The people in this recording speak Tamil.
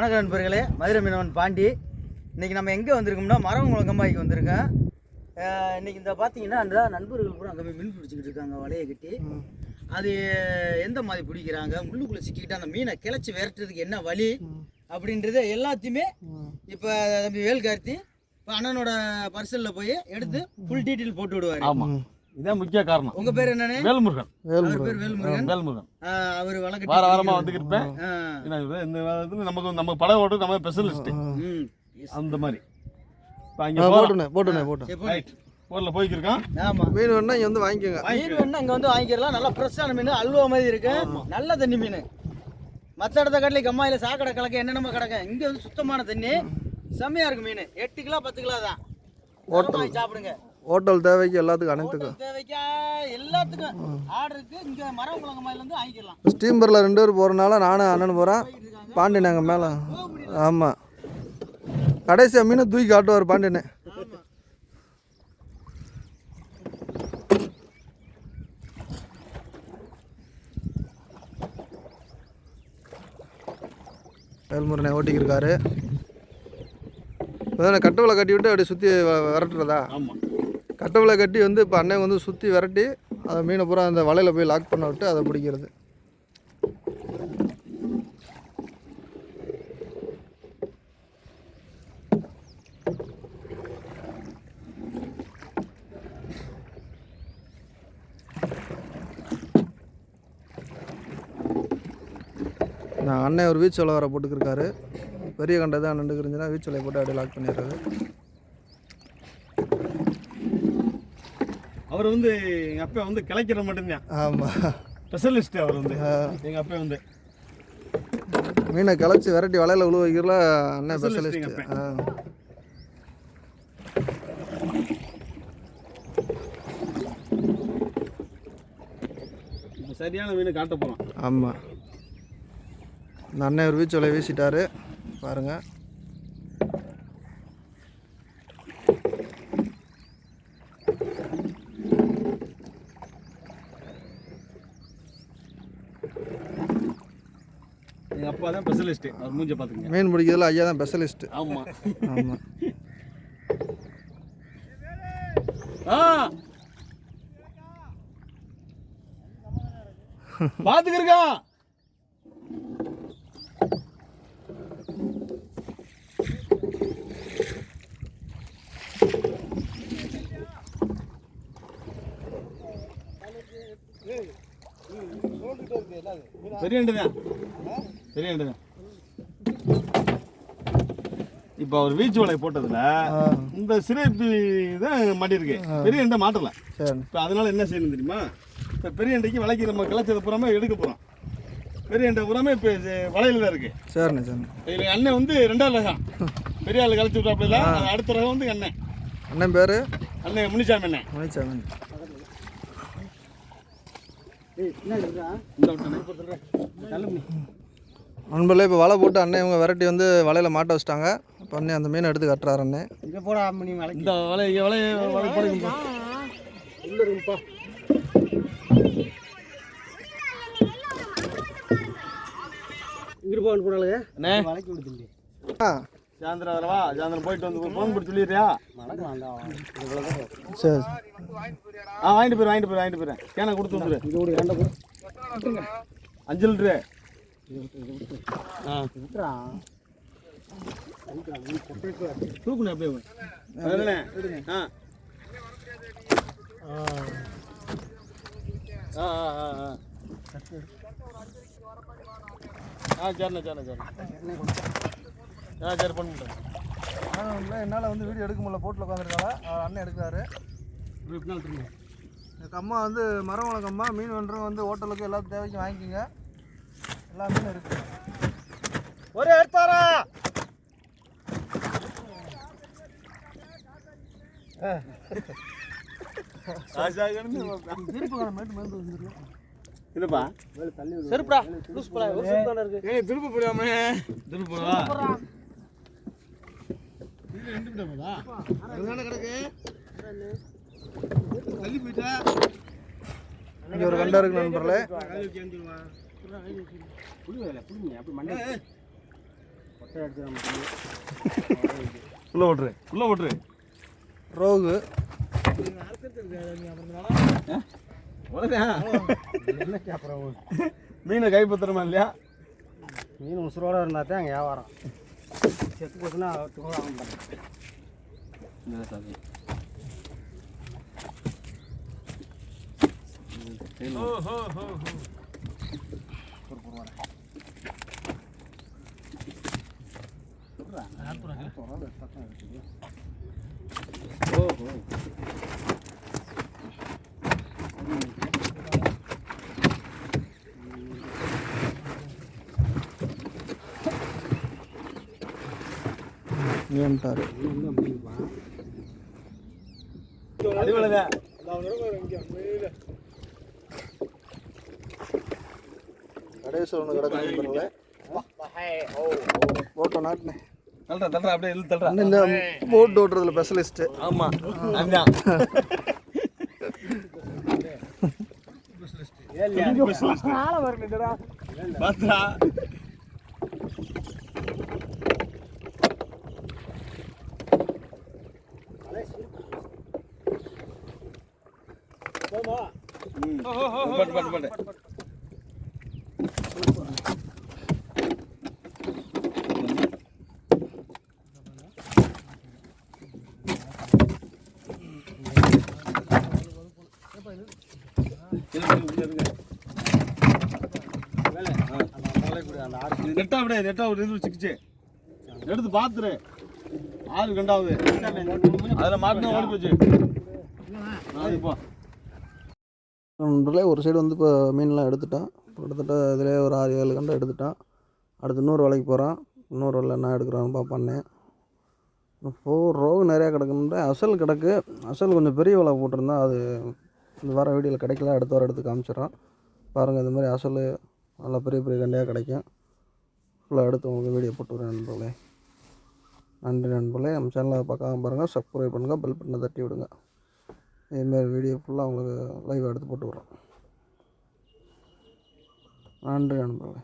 வணக்கம் நண்பர்களே மதுரை மீனவன் பாண்டி. இன்றைக்கி நம்ம எங்கே வந்திருக்கோம்னா மரவங்குளம் கம்மாய்க்கு வந்திருக்கோம். இன்றைக்கி இன்னைக்கு இந்த பார்த்தீங்கன்னா அந்த நண்பர்கள் கூட அங்கே போய் மீன் பிடிச்சிக்கிட்டு இருக்காங்க வலையை கட்டி. அது எந்த மாதிரி பிடிக்கிறாங்க? முள்ளுக்குள்ளே சிக்கிக்கிட்டு அந்த மீனை கிளச்சி விரட்டுறதுக்கு என்ன வழி? அப்படின்றத எல்லாத்தையுமே இப்போ தம்பி வேல்கார்த்தி இப்போ அண்ணனோட பர்சலில் போய் எடுத்து ஃபுல் டீட்டெயில் போட்டு விடுவார். ஆமாம் இதான் முக்கிய காரணம். உங்கள் பேர் என்னண்ணே? வேல்முருகன். அவர் பேர் வேல்முருகன்? வேல்முருகன். அஹ் அவர் வழக்கு வார வாரமா வந்துகிட்டு இருப்பேன் இந்த நமக்கு நம்ம படம் ஓட்டு நம்ம ஸ்பெஷலிஸ்ட் ம். அந்த மாதிரி. அங்கே போட்டுனே போடு. ரைட் ஊரில் போய்க்கிருக்கான். ஆமாம் மீன் வேணா இங்கே வந்து வாங்கிக்கோங்க. மீன் வேணா இங்க வந்து வாங்கிக்கலாம் நல்லா ஃப்ரெஷ்ஷான மீன் அல்வா மாதிரி இருக்கு. நல்ல தண்ணி மீன். மற்ற இடத்த காட்டில கம்மாயில சாக்கடை கலக்க என்னென்னமோ கிடக்க. இங்க வந்து சுத்தமான தண்ணி. செம்மையா இருக்கு மீன். எட்டு கிலோ பத்து கிலோ தான். சாப்பிடுங்க. ஹோட்டல் தேவைக்கு எல்லாத்துக்கும் அனைத்துக்கும் ஹோட்டல் தேவைக்கா எல்லாத்துக்கும். ஆர்டருக்கு இங்க மரவங்குளம் கம்மாயில இருந்து வாங்கிக்கலாம். ஸ்டீம்பரில் ரெண்டு பேர் போகிறனால நானும் அண்ணன் போகிறேன் பாண்டி நாங்கள் மேலே. ஆமாம் கடைசியாக மீனை தூக்கி காட்டுவார் பாண்டியனே. ஆமா வேல்முருகனை ஓட்டிக்கிருக்காரு. கட்டவலை கட்டி விட்டு அப்படியே சுற்றி விரட்டுறதா? ஆமா. கட்டவலை கட்டி வந்து இப்போ அண்ணன் வந்து சுற்றி விரட்டி அதை மீனை பூரா அந்த வலையில் போய் லாக் பண்ண விட்டு அதை பிடிக்கிறது. நான் அண்ணன் ஒரு வீச்சு வலை வர போட்டுக்கிருக்காரு. பெரிய கண்டை தான் நின்றுக்கு வீச்சு வலையை போட்டு அப்படியே லாக் பண்ணிடுறது. அவர் வந்து எங்க அப்பா வந்து கிளைக்கிற மட்டும்தான். ஆமாம் ஸ்பெஷலிஸ்ட் அவர் வந்து. எங்க அப்பா வந்து. மீனை கிளச்சி விரட்டி வலையில் உழுவ வைக்கிறல அண்ணன் ஸ்பெஷலிஸ்ட் சரியான மீன் காட்ட போறோம். ஆமாம் இந்த அண்ணன் ஒரு வீச்சு வலையை வீசிட்டாரு. பாருங்க. எங்க அப்பா தான் ஸ்பெஷலிஸ்ட் அவர் மூஞ்ச பாத்துக்கங்க. மீன் பிடிக்கிறதுல ஐயா தான் ஸ்பெஷலிஸ்ட் ஆமா. ஆமாம் ஆ. பாத்துக்கிருக்கா? பெரிய தான் இப்போ அவர் வீச்சு வலை போட்டதுல இந்த சிறைப்பி தான் மாட்டியிருக்கு பெரிய அண்டை மாட்டல இப்போ அதனால என்ன செய்யணும் தெரியுமா இப்போ பெரிய அண்டைக்கு விலைக்கு நம்ம கிளச்சது பூராமே எடுக்க போகிறோம் பெரிய அண்டை பூராமே இப்போ வலையில தான் இருக்கு சரிண்ணே சரிண்ணே இதில் அண்ணன் வந்து ரெண்டாவது ரகம் பெரிய ஆள் கழிச்சு விட்டாப்புல அடுத்த ரகம் வந்து அண்ணன் அண்ணன் பேர் அண்ணன் முனிசாமி அண்ணன் இருக்கா இந்த விட்டு நல்ல முனி நண்பர்களே இப்போ வலை போட்டு அண்ணன் இவங்க விரட்டி வந்து வலையில் மாட்ட வச்சிட்டாங்க. இப்போ அண்ணன் அந்த மீனை எடுத்து கட்டுறாரு அண்ணன். இந்த வலை இங்கே வலை வலை போடுங்க. உள்ள இருக்குப்பா இங்கிட்டு போகணும் போனாலுங்க அண்ணே. மலைக்கு விடுதுங்க ஆ. சாயந்தரம் வரவா? சாயந்தரம் போயிட்டு வந்து ஃபோன் பண்ணி சொல்லிடுறியா? சரி. ஆ வாங்கிட்டு போயிரு வாங்கிட்டு போயிரு வாங்கிட்டு போயிரு. கேனை கொடுத்து கூட. அஞ்சு லிட்டரு. தூக்குண்ணே அப்படியே அதுதானே ஆ ஆ ஆ ஆ ஆ ஆ சரிண்ணே சரிண்ணே சரிண்ணே ஆ சரி பண்ணிட்டேன் ஆனால் என்னால் வந்து வீடியோ எடுக்க முடியல போட்டில் உட்காந்துருக்காங்க அண்ணன் எடுக்கிறாரு எப்படி நாள் கம்மா வந்து மரம் வள மீன் வென்றும் வந்து ஹோட்டலுக்கு எல்லா தேவைக்கும் வாங்கிக்கோங்க எல்லா மீனும் இருக்குது ஒரே எடுத்தாரா இதுப்பா செருப்புடா லூஸ் போடா ஒரு செருப்பு தானே இருக்கு. ஏய் திரும்ப போடாம திரும்ப போடா அதுதானே கிடக்கு இங்கே ஒரு கண்டா இருக்கு நண்பர்களே. உள்ள ஓட்டுரு உள்ள ஓட்டுரு. ரோகு. மீனை கைப்பற்றுறமா இல்லையா? மீன் உசுரோட இருந்தால் தான் அங்கே வியாபாரம். செத்து போச்சுன்னா வாங்க ஏன்ட்டாரு அடிவலதே கடைசி ஒன்று கிடக்குங்களே போட்டோ நாட்டினே தள்ளுறா தள்ளுறா அப்படியே இழுத்து தள்ளுறா. இந்த போட் ஓட்டுறதுல ஸ்பெஷலிஸ்ட்டு ஆமா அதான். பாத்தா ம். பட்டு பட்டு பட்டு இருங்க, இருங்க, இருங்க. இது நெட்டா அப்படியே நெட்டா ஒரு இது சிக்கிச்சு. எடுத்து பாத்துரு. ஆறு கண்டாவது அதுல மாட்டினா ஓடி போச்சு. அது ஒரு சைடு வந்து இப்போ மீன்லாம் எடுத்துட்டான். கிட்டத்தட்ட இதிலே ஒரு ஆறு ஏழு கண்டை எடுத்துட்டான். அடுத்து இன்னொரு வேலைக்கு போகிறான் இன்னொரு வேலை என்ன எடுக்கிறான்னு பார்ப்பானே ஃபோர் ரோகு நிறையா கிடக்குன்ற அசல் கிடக்கு. அசல் கொஞ்சம் பெரிய வலை போட்டிருந்தா அது இந்த வர வீடியோவில் கிடைக்கல. அடுத்த வாரம் எடுத்து காமிச்சிடுறான். பாருங்கள் இந்த மாதிரி அசல் நல்லா பெரிய பெரிய கண்டையாக கிடைக்கும். ஃபுல்லாக எடுத்து உங்களுக்கு வீடியோ போட்டு வரேன் நண்பர்களே. நன்றி நண்பர்களே. நம்ம சேனலை பார்க்காம பாருங்கள் சப்ஸ்கிரைப் பண்ணுங்கள் பெல் பட்டனை தட்டி விடுங்க. இதேமாரி வீடியோ ஃபுல்லாக உங்களுக்கு லைவ் எடுத்து போட்டு விட்றோம். நன்றி நண்பர்களே.